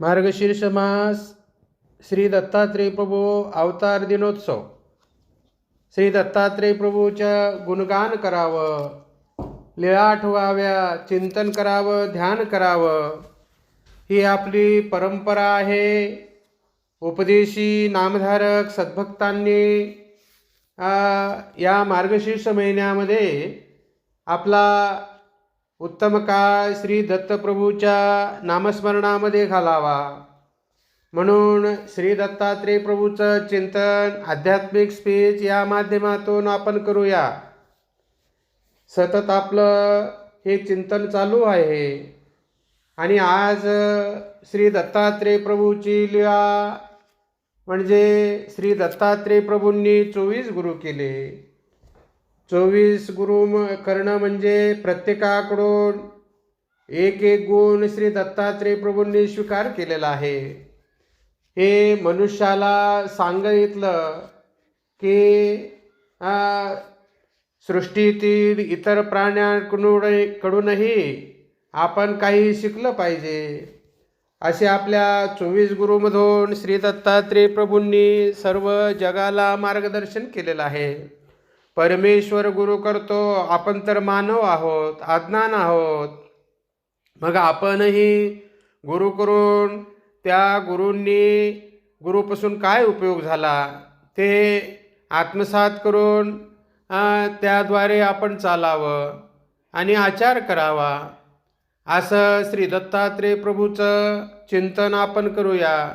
मार्गशीर्ष मास श्री दत्तात्रेय प्रभू अवतार दिनोत्सव. श्री दत्तात्रेय प्रभूच्या गुणगान करावं लिळा आठवाव्या चिंतन करावं ध्यान करावं. ही आपली परंपरा आहे. उपदेशी नामधारक सद्भक्तांनी या मार्गशीर्ष महिन्यामध्ये आपला उत्तम काळ श्री दत्तप्रभूच्या नामस्मरणामध्ये घालावा. म्हणून श्री दत्तात्रेय प्रभूचं चिंतन आध्यात्मिक स्पीच या माध्यमातून आपण करूया. सतत आपलं हे चिंतन चालू आहे. आणि आज श्री दत्तात्रेय प्रभूची लिहा म्हणजे श्री दत्तात्रेय प्रभूंनी चोवीस गुरु केले. चोवीस गुरु म- करणं म्हणजे प्रत्येकाकडून एक एक गुण श्री दत्तात्रेय प्रभूंनी स्वीकार केलेला आहे. हे मनुष्याला सांगितलं की सृष्टीतील इतर प्राण्यांकडून कडूनही आपण काही शिकलं पाहिजे. असे आपल्या चोवीस गुरुमधून श्री दत्तात्रेय प्रभूंनी सर्व जगाला मार्गदर्शन केलेलं आहे. परमेश्वर गुरु करतो आपण तर मानव आहोत अज्ञान आहोत. मग आपणही गुरु करून त्या गुरूंनी गुरुपासून काय उपयोग झाला? ते आत्मसात करून त्याद्वारे आपण चालावं आणि आचार करावा. असं श्री दत्तात्रेय प्रभूचं चिंतन आपण करूया.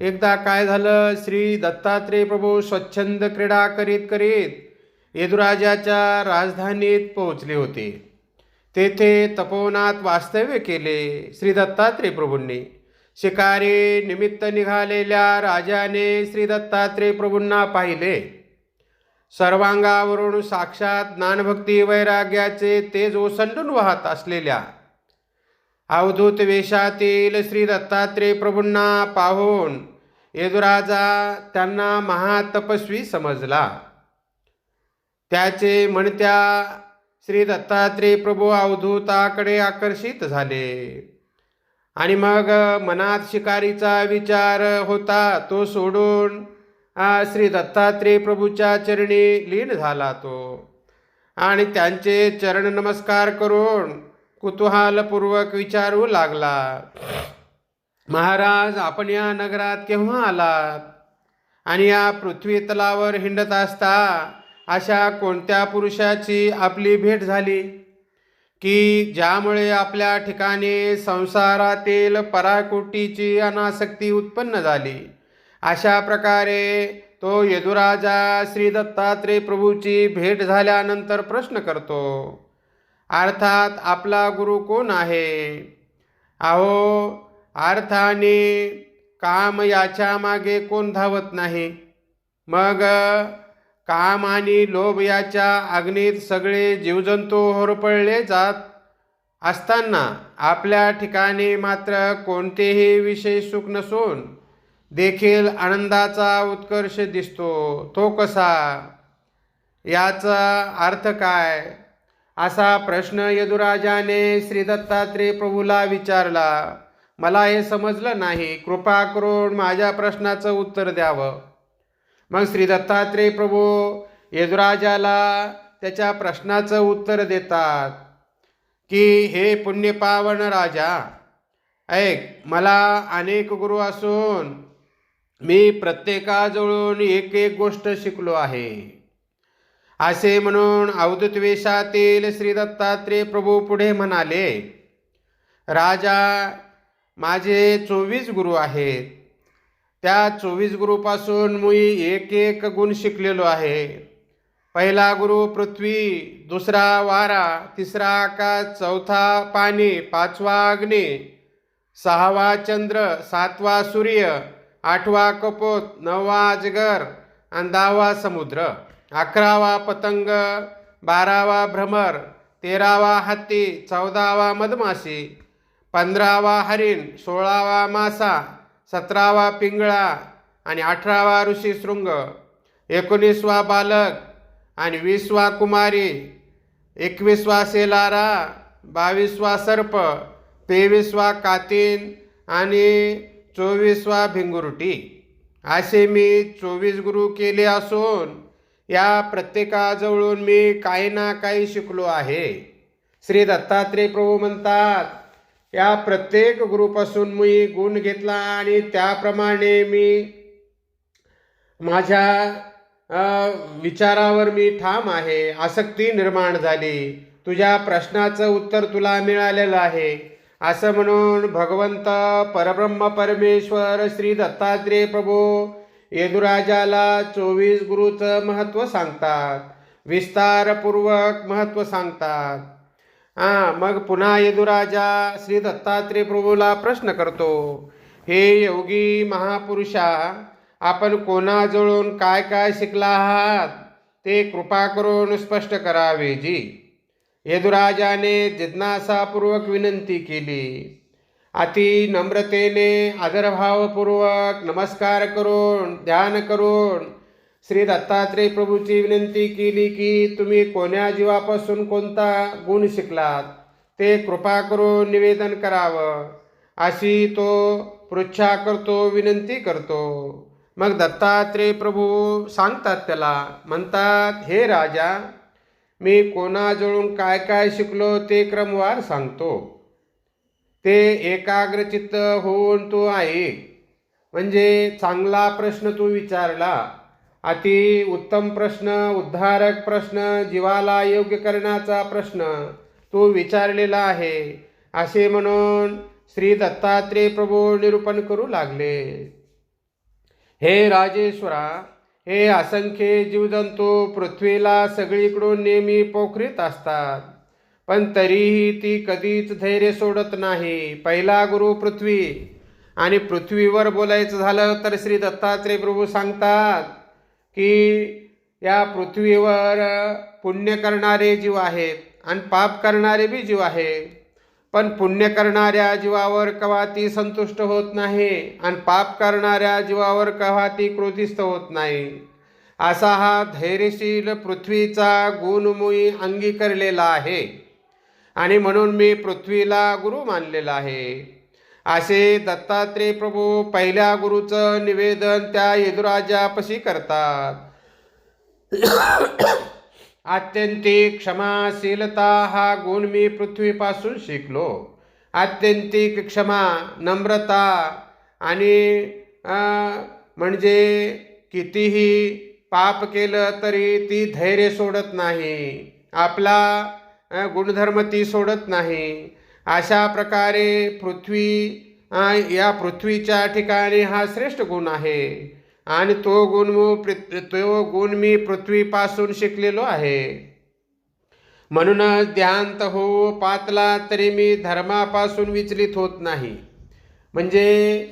एकदा काय झालं? श्री दत्तात्रेय प्रभू स्वच्छंद क्रीडा करीत करीत यदुराजाच्या राजधानीत पोहोचले होते. तेथे तपोवनात वास्तव्य केले श्री दत्तात्रय प्रभूंनी. शिकारी निमित्त निघालेल्या राजाने श्री दत्तात्रय प्रभूंना पाहिले. सर्वांगावरून साक्षात ज्ञानभक्ती वैराग्याचे तेज ओसंडून वाहत असलेल्या अवधूत वेशातील श्री दत्तात्रय प्रभूंना पाहून यदुराजा त्यांना महातपस्वी समजला. त्याचे म्हणत्या श्री दत्तात्रेय प्रभू अवधूताकडे आकर्षित झाले. आणि मग मनात शिकारीचा विचार होता तो सोडून श्री दत्तात्रेय प्रभूच्या चरणी लीन झाला तो. आणि त्यांचे चरण नमस्कार करून कुतूहलपूर्वक विचारू लागला. महाराज आपण या नगरात केव्हा आलात? आणि या पृथ्वी तलावर हिंडत असता अशा कोणत्या पुरुषाची आपली भेट झाली? की ज्यामुळे आपल्या ठिकाणी संसारातील पराकोटीची अनासक्ती उत्पन्न झाली? अशा प्रकारे तो यदुराजा श्री दत्तात्रेय प्रभूची भेट झाल्यानंतर प्रश्न करतो अर्थात आपला गुरु कोण आहे? अहो अर्थाने काम याच्या मागे कोण धावत नाही. मग काम आणि लोभ याच्या अग्नीत सगळे जीवजंतू होरपळले जात असताना आपल्या ठिकाणी मात्र कोणतेही विषय सुख नसून देखील आनंदाचा उत्कर्ष दिसतो. तो कसा? याचा अर्थ काय? असा प्रश्न यदुराजाने श्री दत्तात्रेय प्रभूला विचारला. मला हे समजलं नाही. कृपा करून माझ्या प्रश्नाचं उत्तर द्यावं. मग श्री दत्तात्रेय प्रभू यजुराजाला त्याच्या प्रश्नाचं उत्तर देतात की हे पुण्यपावन राजा ऐक मला अनेक गुरु असून मी प्रत्येकाजवळून एक एक गोष्ट शिकलो आहे. असे म्हणून अवधूत वेशातील श्री दत्तात्रेय प्रभू पुढे म्हणाले राजा माझे चोवीस गुरु आहेत. त्या चोवीस गुरुपासून मी एक एक गुण शिकलेलो आहे. पहिला गुरु पृथ्वी दुसरा वारा तिसरा आकाश चौथा पाणी पाचवा अग्नी सहावा चंद्र सातवा सूर्य आठवा कपोत नववा अजगर आणि दहावा समुद्र अकरावा पतंग बारावा भ्रमर तेरावा हत्ती चौदावा मधमाशी पंधरावा हरिण सोळावा मासा सतरावा पिंगळा आणि अठरावा ऋषीशृंग एकोणीसवा बालक आणि वीसवा कुमारी एकवीसवा सेलारा बावीसवा सर्प तेवीसवा कातीन आणि चोवीसवा भिंगुरुटी. असे मी चोवीस गुरु केले असून या प्रत्येकाजवळून मी काही ना काही शिकलो आहे. श्री दत्तात्रेय प्रभू म्हणतात या प्रत्येक गुरुपासून मी गुण घेतला आणि त्याप्रमाणे मी माझ्या विचारावर मी ठाम आहे आसक्ती निर्माण झाली. तुझ्या प्रश्नाचं उत्तर तुला मिळालेलं आहे. असं म्हणून भगवंत परब्रह्म परमेश्वर श्री दत्तात्रेय प्रभू येदुराजाला चोवीस गुरुचं महत्त्व सांगतात. विस्तारपूर्वक महत्त्व सांगतात. हां मग पुन्हा यदुराजा श्री दत्तात्रेय प्रभूला प्रश्न करतो हे योगी महापुरुषा आपण कोणाजवळून काय काय शिकला आहात? ते कृपा करून स्पष्ट करावे जी यदुराजाने जिज्ञासापूर्वक विनंती केली. अति नम्रतेने आदरभावपूर्वक नमस्कार करून ध्यान करून श्री दत्तात्रय प्रभूची विनंती केली की तुम्ही कोण्या जीवापासून कोणता गुण शिकलात ते कृपा करून निवेदन करावं. अशी तो पृच्छा करतो विनंती करतो. मग दत्तात्रेय प्रभू सांगतात त्याला म्हणतात हे राजा मी कोणाजवळून काय काय शिकलो ते क्रमवार सांगतो. ते एकाग्रचित्त होऊन तू ऐक म्हणजे चांगला प्रश्न तू विचारला. अति उत्तम प्रश्न उद्धारक प्रश्न जीवाला योग्य करण्याचा प्रश्न तो विचारलेला आहे. असे म्हणून श्री दत्तात्रेय प्रभू निरूपण करू लागले. हे राजेश्वरा हे असंख्य जीवजंतू पृथ्वीला सगळीकडून नेहमी पोखरीत असतात. पण तरीही ती कधीच धैर्य सोडत नाही. पहिला गुरु पृथ्वी. आणि पृथ्वीवर बोलायचं झालं तर श्री दत्तात्रेय प्रभू सांगतात की या पृथ्वीवर पुण्य करणारे जीव आहेत आणि पाप करणारे बी जीव आहे पण पुण्य करणाऱ्या जीवावर कवा ती संतुष्ट होत नाही आणि पाप करणाऱ्या जीवावर कवा ती क्रोधिस्त होत नाही. असा हा धैर्यशील पृथ्वीचा गुणमुई अंगीकारलेला आहे. आणि म्हणून मी पृथ्वीला गुरु मानलेला आहे. असे दत्तात्रेय प्रभू पहिल्या गुरुचं निवेदन त्या यदुराजापशी करतात. आत्यंतिक क्षमाशीलता हा गुण मी पृथ्वीपासून शिकलो. आत्यंतिक क्षमा नम्रता आणि म्हणजे कितीही पाप केलं तरी ती धैर्य सोडत नाही. आपला गुणधर्म ती सोडत नाही. अशा प्रकारे पृथ्वी या पृथ्वीच्या ठिकाणी हा श्रेष्ठ गुण आहे. आणि तो गुण तो गुण मी पृथ्वीपासून शिकलेलो आहे. म्हणूनच ध्यांत हो पातला तरी मी धर्मापासून विचलित होत नाही. म्हणजे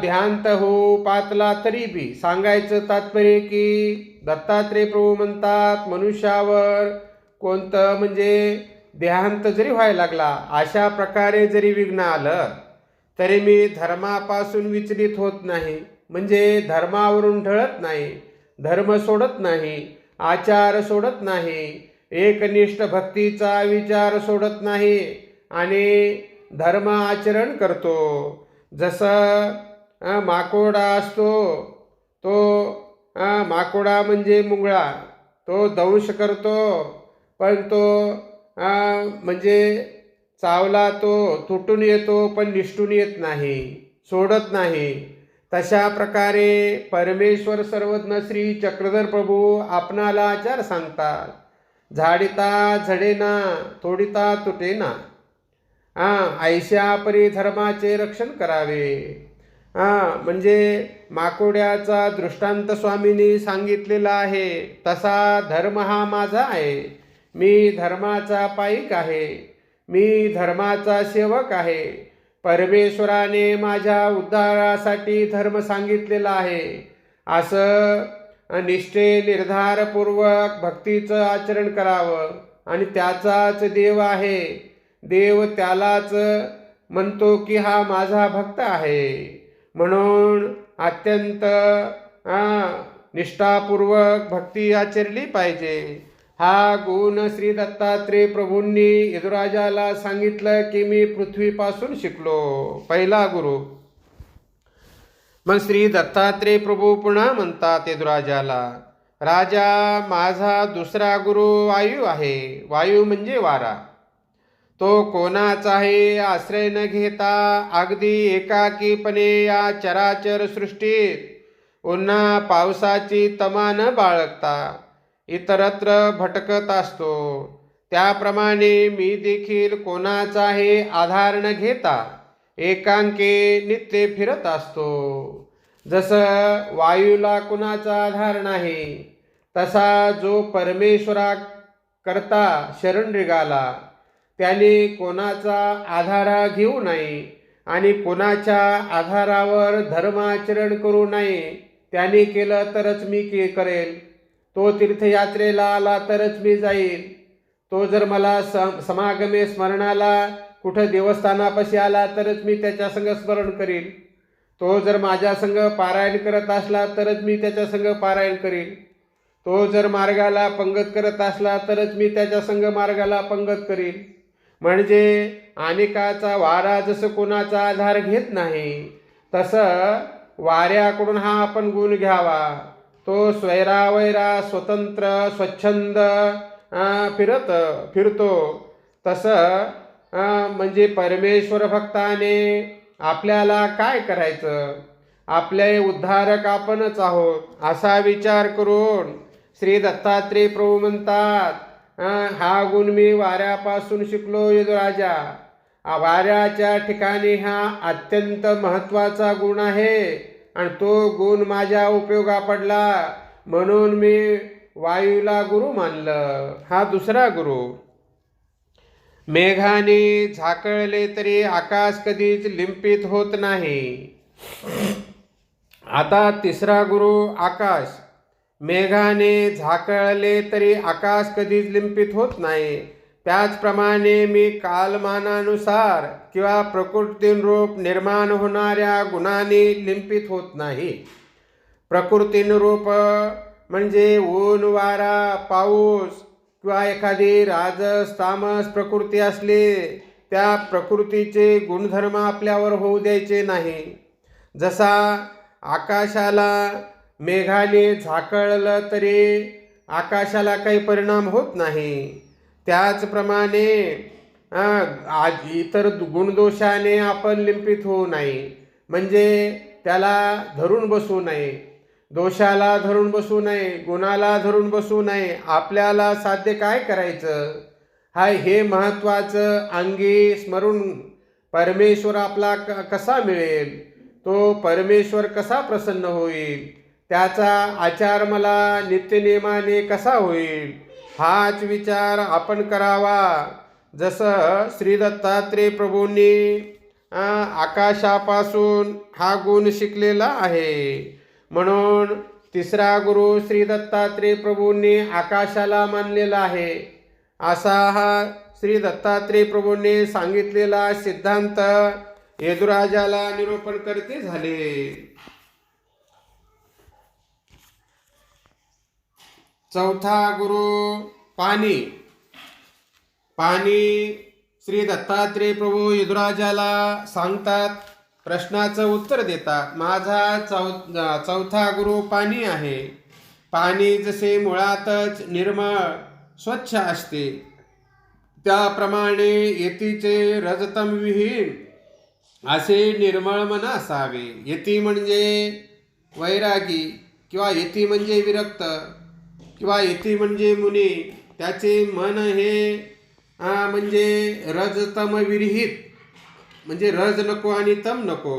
ध्यांत हो पातला तरी बी सांगायचं तात्पर्य की दत्तात्रेय प्रभू म्हणतात मनुष्यावर कोणतं म्हणजे देहांत जरी व्हायला लागला अशा प्रकारे जरी विघ्न आलं तरी मी धर्मापासून विचलित होत नाही. म्हणजे धर्मावरून ढळत नाही धर्म सोडत नाही आचार सोडत नाही एकनिष्ठ भक्तीचा विचार सोडत नाही आणि धर्म आचरण करतो. जसं माकोडा असतो तो माकोडा म्हणजे मुंगळा तो दंश करतो पण तो म्हणजे चावला तो तुटून येतो पण निष्ठून येत नाही सोडत नाही. तशा प्रकारे परमेश्वर सर्वज्ञ श्री चक्रधर प्रभू आपणाला आचार सांगतात. झाडिता झडेना तोडिता तुटेना. हां ऐशा परी धर्माचे रक्षण करावे. हां म्हणजे माकोड्याचा दृष्टांत स्वामींनी सांगितलेला आहे तसा धर्म हा माझा आहे. मी धर्माचा पाईक आहे. मी धर्माचा सेवक आहे. परमेश्वराने माझ्या उद्धारासाठी धर्म सांगितलेला आहे. असं निष्ठे निर्धारपूर्वक भक्तीचं आचरण करावं. आणि त्याचाच देव आहे. देव त्यालाच म्हणतो की हा माझा भक्त आहे. म्हणून अत्यंत निष्ठापूर्वक भक्ती आचरली पाहिजे. हा गुण श्री दत्तात्रेय प्रभूंनी यदुराजाला सांगितलं की मी पृथ्वीपासून शिकलो. पहिला गुरु. मग श्री दत्तात्रेय प्रभू पुन्हा म्हणतात यदुराजाला राजा माझा दुसरा गुरु वायू आहे. वायू म्हणजे वारा. तो कोणाचाही आश्रय न घेता अगदी एकाकीपणे या चराचर सृष्टीत उन्हा पावसाची तमा न बाळगता इतरत्र भटकत असतो. त्याप्रमाणे मी देखील कोणाचाही आधार न घेता एकांके नित्य फिरत असतो. जसं वायूला कुणाचा आधार नाही तसा जो परमेश्वरा करता शरण निघाला त्याने कोणाचा आधारा घेऊ नये आणि कोणाच्या आधारावर धर्माचरण करू नये त्याने केलं तरच मी के करेल. तो तीर्थयात्रेला आला तरच मी जाईल तो जर मला सम समागमे स्मरणाला कुठं देवस्थानापाशी आला तरच मी त्याच्या संग स्मरण करीन. तो जर माझ्या संग पारायण करत असला तरच मी त्याच्या संग पारायण करीन. तो जर मार्गाला पंगत करत असला तरच मी त्याच्या संग मार्गाला पंगत करीन. म्हणजे अनेकाचा वारा जसं कोणाचा आधार घेत नाही तसं वाऱ्याकडून हा आपण गुण घ्यावा. तो स्वैरावैरा स्वतंत्र स्वच्छंद फिरत फिरतो. तसं म्हणजे परमेश्वर भक्ताने आपल्याला काय करायचं? आपले उद्धारक आपणच आहोत असा विचार करून श्री दत्तात्रेय प्रभू म्हणतात हा गुण मी वाऱ्यापासून शिकलो युधराजा. वाऱ्याच्या ठिकाणी हा अत्यंत महत्त्वाचा गुण आहे. आणि तो गुण माझ्या उपयोगा पडला म्हणून मी वायूला गुरु मानलं. हा दुसरा गुरु. मेघाने झाकळले तरी आकाश कधीच लिंपित होत नाही. आता तिसरा गुरु आकाश. मेघाने झाकळले तरी आकाश कधीच लिंपित होत नाही. त्याचप्रमाणे मी कालमानानुसार किंवा प्रकृतीनुरूप निर्माण होणाऱ्या गुणाने लिंपित होत नाही. प्रकृतीनुरूप म्हणजे ऊन वारा पाऊस किंवा एखादी राजस तामस प्रकृती असली त्या प्रकृतीचे गुणधर्म आपल्यावर होऊ द्यायचे नाही. जसा आकाशाला मेघाने झाकळलं तरी आकाशाला काही परिणाम होत नाही. त्याचप्रमाणे आज इतर गुणदोषाने आपण लिंपित होऊ नये म्हणजे त्याला धरून बसू नये दोषाला धरून बसू नये गुणाला धरून बसू नये आपल्याला साध्य काय करायचं? हा हे महत्त्वाचं अंगी स्मरून परमेश्वर आपला क कसा मिळेल? तो परमेश्वर कसा प्रसन्न होईल? त्याचा आचार मला नित्यनेमाने कसा होईल? हाच विचार आपण करावा. जसं श्री दत्तात्रेय प्रभूंनी आकाशापासून हा गुण शिकलेला आहे. म्हणून तिसरा गुरु श्री दत्तात्रेय प्रभूंनी आकाशाला मानलेला आहे. असा हा श्री दत्तात्रेय प्रभूंनी सांगितलेला सिद्धांत यदुराजाला निरूपण करते झाले. चौथा गुरु पाणी. पाणी श्री दत्तात्रेय प्रभू यदुराजाला सांगतात प्रश्नाचं उत्तर देतात माझा चौ चौथा गुरु पाणी आहे. पाणी जसे मुळातच निर्मळ स्वच्छ असते. त्याप्रमाणे यतीचे रजतम विहीन असे निर्मळ मन असावे. यती म्हणजे वैरागी किंवा यती म्हणजे विरक्त. किंवा येथे म्हणजे मुनी त्याचे मन हे म्हणजे रजतम विरहित म्हणजे रज नको आणि तम नको.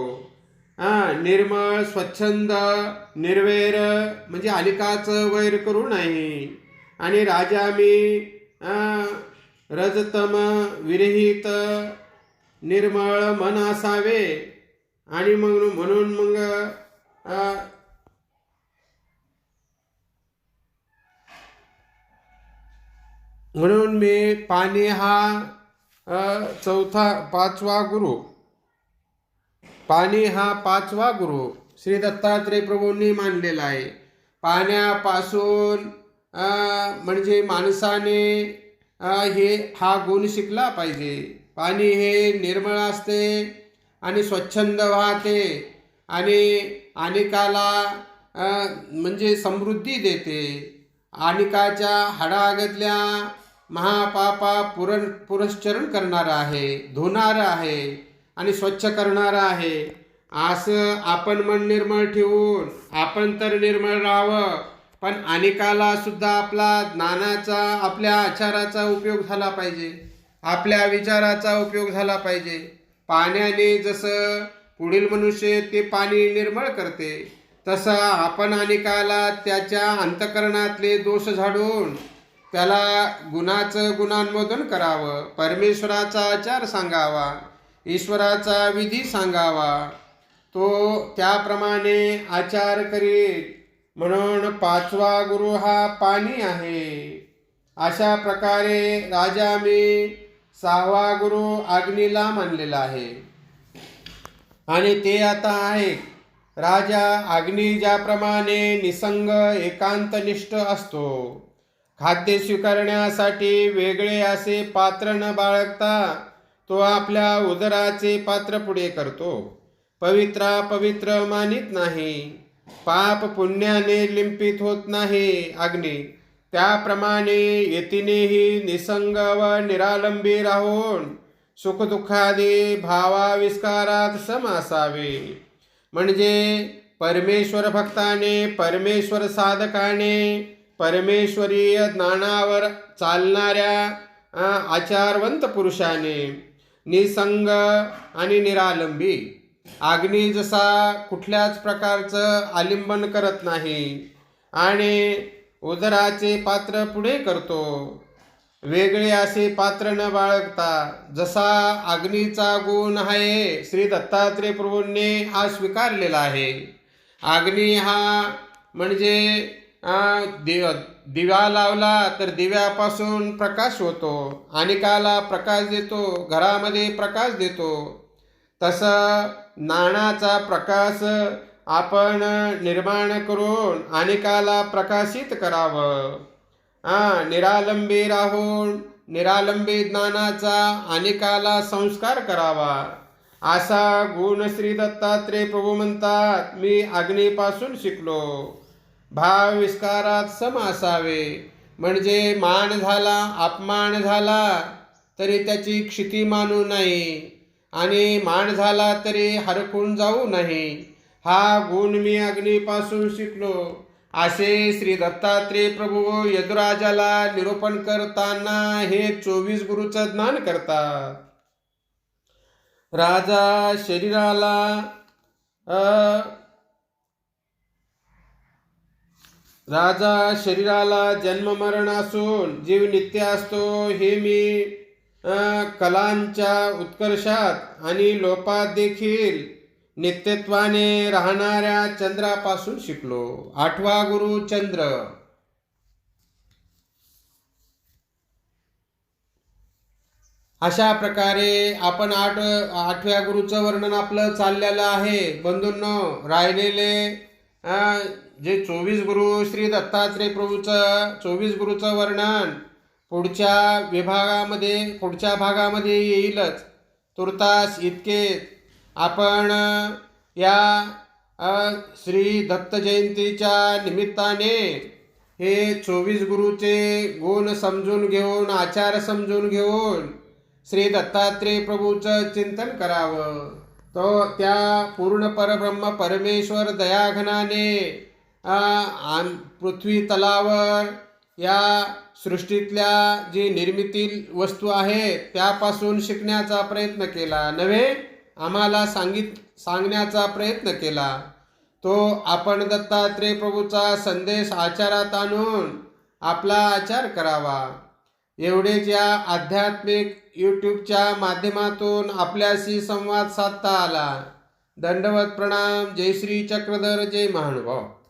हा निर्मळ स्वच्छंद निर्वैर म्हणजे अलिकाचं वैर करू नये आणि राजा मी रजतम विरहित निर्मळ मन असावे. आणि मग म्हणून मग म्हणून मी पाणी हा चौथा पाचवा गुरु. पाणी हा पाचवा गुरु. श्री दत्तात्रय प्रभूंनी मानलेला आहे. पाण्यापासून म्हणजे माणसाने हे हा गुण शिकला पाहिजे. पाणी हे निर्मळ असते आणि स्वच्छंद वाहते आणि अनेकाला म्हणजे समृद्धी देते. अनेकाच्या हाडागतल्या महापापा पुरण पुरस्चरण करणारा आहे धुणारा आहे आणि स्वच्छ करणारा आहे. असं आपण मन निर्मळ ठेवून आपण तर निर्मळ राहावं. पण अनेकाला सुद्धा आपला ज्ञानाचा आपल्या आचाराचा उपयोग झाला पाहिजे. आपल्या विचाराचा उपयोग झाला पाहिजे. पाण्याने जसं पुढील मनुष्य ते पाणी निर्मळ करते. तसं आपण अनेकाला त्याच्या अंतकरणातले दोष झाडून त्याला गुणाचं गुणांमधून करावं परमेश्वराचा आचार सांगावा ईश्वराचा विधी सांगावा. तो त्याप्रमाणे आचार करीत म्हणून पाचवा गुरु हा पाणी आहे. अशा प्रकारे राजा मी सहावा गुरु अग्नीला मानलेला आहे. आणि ते आता आहे राजा अग्नी ज्याप्रमाणे निसंग एकांतनिष्ठ असतो खाद्य स्वीकारण्यासाठी वेगळे असे पात्र न बाळगता तो आपल्या उदराचे पात्र पुढे करतो. पवित्रा पवित्र मानित नाही. पाप पुण्याने लिंपित होत नाही अग्नी. त्याप्रमाणे यतीनेही निसंग व निरालंबी राहून सुखदुःखादी भावाविष्कारात सम असावे. म्हणजे परमेश्वर भक्ताने परमेश्वर साधकाने परमेश्वरीय ज्ञानावर चालणाऱ्या आचारवंत पुरुषाने निसंग आणि निरालंबी अग्नी जसा कुठल्याच प्रकारचं आलिंबन करत नाही आणि उदराचे पात्र पुढे करतो वेगळे असे पात्र न बाळगता जसा अग्नीचा गुण आहे श्री दत्तात्रय प्रभूंनी हा स्वीकारलेला आहे. अग्नी हा म्हणजे अं, दिव दिवा लावला तर दिव्यापासून प्रकाश होतो. अनेकाला प्रकाश देतो घरामध्ये प्रकाश देतो. तसं नाणाचा प्रकाश आपण निर्माण करून अनेकाला प्रकाशित करावं. हा निरालंबी राहून निरालंबी ज्ञानाचा अनेकाला संस्कार करावा. असा गुण श्री दत्तात्रेय प्रभू म्हणतात मी अग्नीपासून शिकलो. भाव विस्कारात सम असावे. म्हणजे मान झाला अपमान झाला तरी त्याची क्षिती मानू नाही आणि मान झाला तरी हरकून जाऊ नाही हा गुण मी अग्नीपासून शिकलो. असे श्री दत्तात्रेय प्रभू यदुराजाला निरूपण करताना हे चोवीस गुरुचं ज्ञान करतात. राजा शरीराला राजा शरीराला जन्म मरण असून जीव नित्य असतो हे मी कलांच्या उत्कर्षात आणि लोपात देखील नित्यत्वाने राहणाऱ्या चंद्रापासून शिकलो. आठवा गुरु चंद्र. अशा प्रकारे आपण आठ आठव्या गुरुचं वर्णन आपलं चाललेलं आहे. बंधूंनो राहिलेले जे चोवीस गुरु श्री दत्तात्रय प्रभूचं चोवीस गुरुचं वर्णन पुढच्या विभागामध्ये पुढच्या भागामध्ये येईलच. तुर्तास इतके आपण या श्री दत्त जयंतीच्या निमित्ताने हे चोवीस गुरुचे गुण समजून घेऊन आचार समजून घेऊन श्री दत्तात्रय प्रभूचं चिंतन करावं. तो त्या पूर्ण परब्रह्म परमेश्वर दयाघनाने आम- पृथ्वी तलावर या सृष्टीतल्या जी निर्मिती वस्तू आहेत त्यापासून शिकण्याचा प्रयत्न केला. नव्हे? आम्हाला सांगित सांगण्याचा प्रयत्न केला. तो आपण दत्तात्रेय प्रभूचा संदेश आचारात आणून आपला आचार करावा. एवढेच या आध्यात्मिक यूट्यूबच्या माध्यमातून आपल्याशी संवाद साधता आला. दंडवत प्रणाम. जय श्री चक्रधर. जय महानुभाव.